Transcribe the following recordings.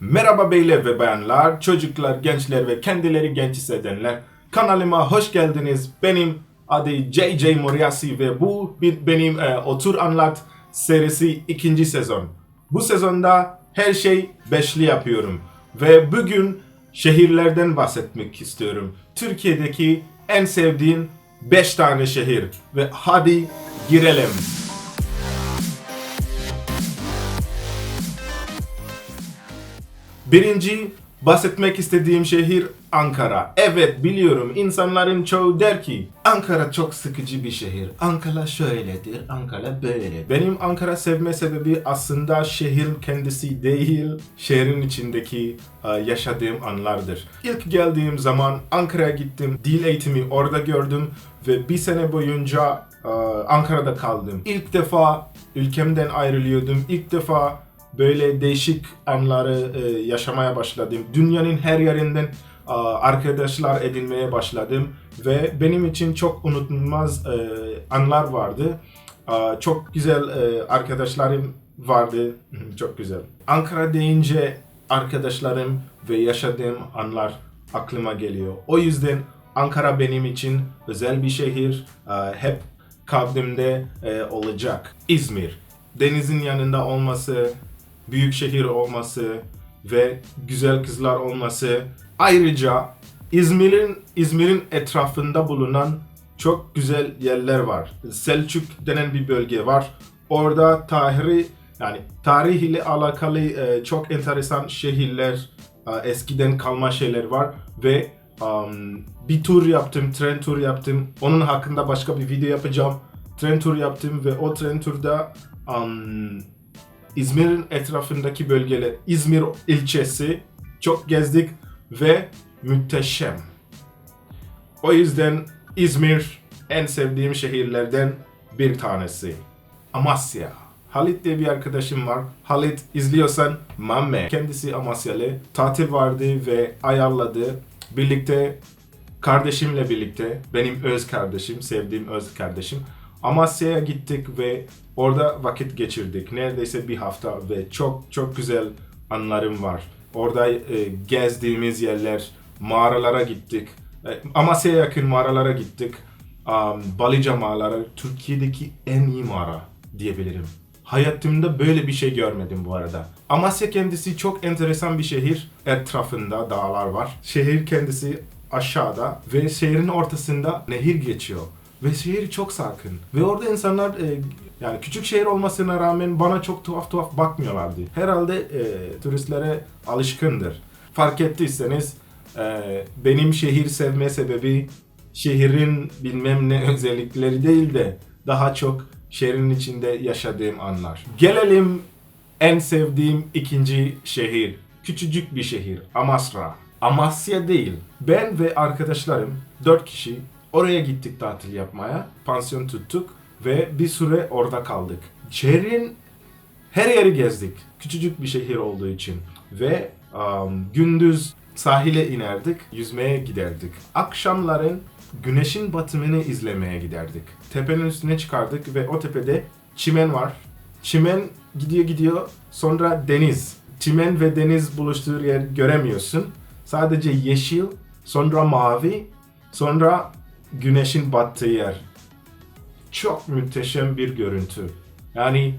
Merhaba beyler ve bayanlar, çocuklar, gençler ve kendileri genç hissedenler. Kanalıma hoş geldiniz. Benim adı JJ Moriasi ve bu benim e, Otur Anlat serisi ikinci sezon. Bu sezonda her şey beşli yapıyorum. Ve bugün şehirlerden bahsetmek istiyorum. Türkiye'deki en sevdiğim 5 tane şehir. Ve hadi girelim. Birinci bahsetmek istediğim şehir Ankara. Evet biliyorum insanların çoğu der ki Ankara çok sıkıcı bir şehir. Ankara şöyledir, Ankara böyle. Benim Ankara sevme sebebi aslında şehir kendisi değil, şehrin içindeki e, yaşadığım anlardır. İlk geldiğim zaman Ankara'ya gittim, dil eğitimi orada gördüm ve bir sene boyunca e, Ankara'da kaldım. İlk defa ülkemden ayrılıyordum. İlk defa böyle değişik anları e, yaşamaya başladım. Dünyanın her yerinden e, arkadaşlar edinmeye başladım ve benim için çok unutulmaz e, anlar vardı. E, çok güzel e, arkadaşlarım vardı. Çok güzel. Ankara deyince arkadaşlarım ve yaşadığım anlar aklıma geliyor. O yüzden Ankara benim için özel bir şehir. Hep kalbimde e, olacak. İzmir. Denizin yanında olması, büyük şehir olması ve güzel kızlar olması. Ayrıca İzmir'in İzmir'in etrafında bulunan çok güzel yerler var. Selçuk denen bir bölge var. Orada tarihi yani tarih ile alakalı e, çok enteresan şehirler, e, eskiden kalma şeyler var ve um, bir tur yaptım, tren tur yaptım. Onun hakkında başka bir video yapacağım. Tren tur yaptım ve o tren turda um, İzmir'in etrafındaki bölgeler, İzmir ilçesi çok gezdik ve müteşem. O yüzden İzmir en sevdiğim şehirlerden bir tanesi. Amasya. Halit diye bir arkadaşım var. Halit izliyorsan mamme. Kendisi Amasyalı. Tatil vardı ve ayarladı. Birlikte kardeşimle birlikte, benim öz kardeşim, sevdiğim öz kardeşim. Amasya'ya gittik ve orada vakit geçirdik. Neredeyse bir hafta ve çok çok güzel anlarım var. Orada e, gezdiğimiz yerler, mağaralara gittik. E, Amasya'ya yakın mağaralara gittik. Um, Balıca mağaraları Türkiye'deki en iyi mağara diyebilirim. Hayatımda böyle bir şey görmedim bu arada. Amasya kendisi çok enteresan bir şehir. Etrafında dağlar var. Şehir kendisi aşağıda ve şehrin ortasında nehir geçiyor. Ve şehir çok sakin. Ve orada insanlar e, yani küçük şehir olmasına rağmen bana çok tuhaf tuhaf bakmıyorlardı. Herhalde e, turistlere alışkındır. Fark ettiyseniz e, benim şehir sevme sebebi şehrin bilmem ne özellikleri değil de daha çok şehrin içinde yaşadığım anlar. Gelelim en sevdiğim ikinci şehir. Küçücük bir şehir. Amasra. Amasya değil. Ben ve arkadaşlarım dört kişi oraya gittik tatil yapmaya. Pansiyon tuttuk ve bir süre orada kaldık. Şehrin her yeri gezdik. Küçücük bir şehir olduğu için. Ve um, gündüz sahile inerdik, yüzmeye giderdik. Akşamların güneşin batımını izlemeye giderdik. Tepenin üstüne çıkardık ve o tepede çimen var. Çimen gidiyor gidiyor sonra deniz. Çimen ve deniz buluştuğu yer göremiyorsun. Sadece yeşil, sonra mavi, sonra güneşin battığı yer. Çok muhteşem bir görüntü. Yani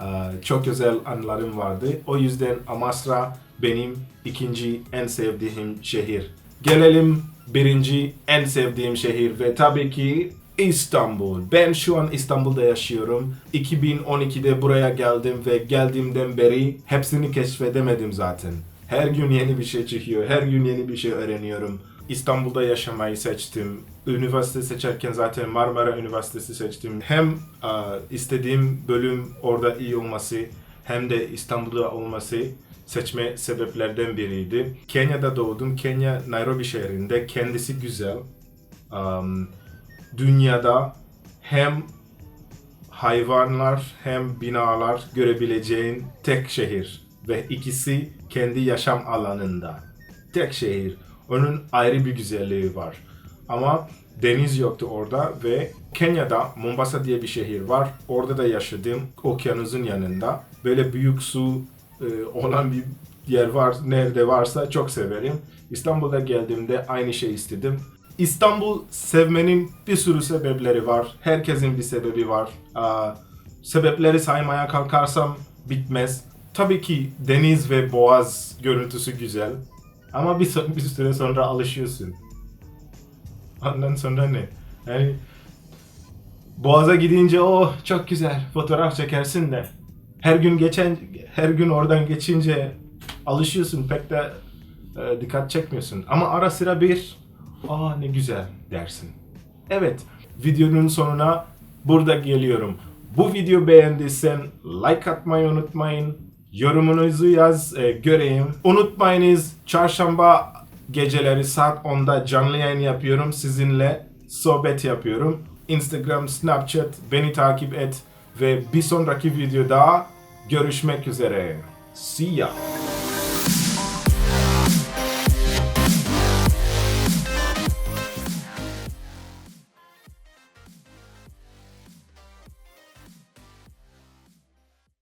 ee, çok güzel anılarım vardı. O yüzden Amasra benim ikinci en sevdiğim şehir. Gelelim birinci en sevdiğim şehir ve tabii ki İstanbul. Ben şu an İstanbul'da yaşıyorum. 2012'de buraya geldim ve geldiğimden beri hepsini keşfedemedim zaten. Her gün yeni bir şey çıkıyor, her gün yeni bir şey öğreniyorum. İstanbul'da yaşamayı seçtim. Üniversite seçerken zaten Marmara Üniversitesi seçtim. Hem e, istediğim bölüm orada iyi olması hem de İstanbul'da olması seçme sebeplerden biriydi. Kenya'da doğdum. Kenya Nairobi şehrinde. Kendisi güzel. Um, dünyada hem hayvanlar hem binalar görebileceğin tek şehir ve ikisi kendi yaşam alanında. Tek şehir. Onun ayrı bir güzelliği var. Ama deniz yoktu orada ve Kenya'da Mombasa diye bir şehir var. Orada da yaşadım okyanusun yanında. Böyle büyük su e, olan bir yer var. Nerede varsa çok severim. İstanbul'da geldiğimde aynı şey istedim. İstanbul sevmenin bir sürü sebepleri var. Herkesin bir sebebi var. Aa, sebepleri saymaya kalkarsam bitmez. Tabii ki deniz ve boğaz görüntüsü güzel. Ama bir, sü- bir süre sonra alışıyorsun. Ondan sonra ne? Yani Boğaz'a gidince o çok güzel fotoğraf çekersin de her gün geçen her gün oradan geçince alışıyorsun pek de e, dikkat çekmiyorsun. Ama ara sıra bir aa ne güzel dersin. Evet videonun sonuna burada geliyorum. Bu video beğendiysen like atmayı unutmayın. Yorumunuzu yaz e, göreyim. Unutmayınız çarşamba geceleri saat 10'da canlı yayın yapıyorum. Sizinle sohbet yapıyorum. Instagram, Snapchat beni takip et ve bir sonraki videoda görüşmek üzere. See ya.